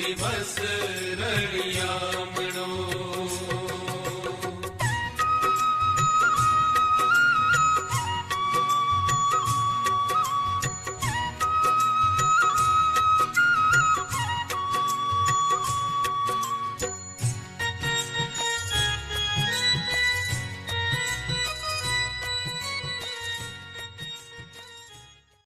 दिवस रड़िया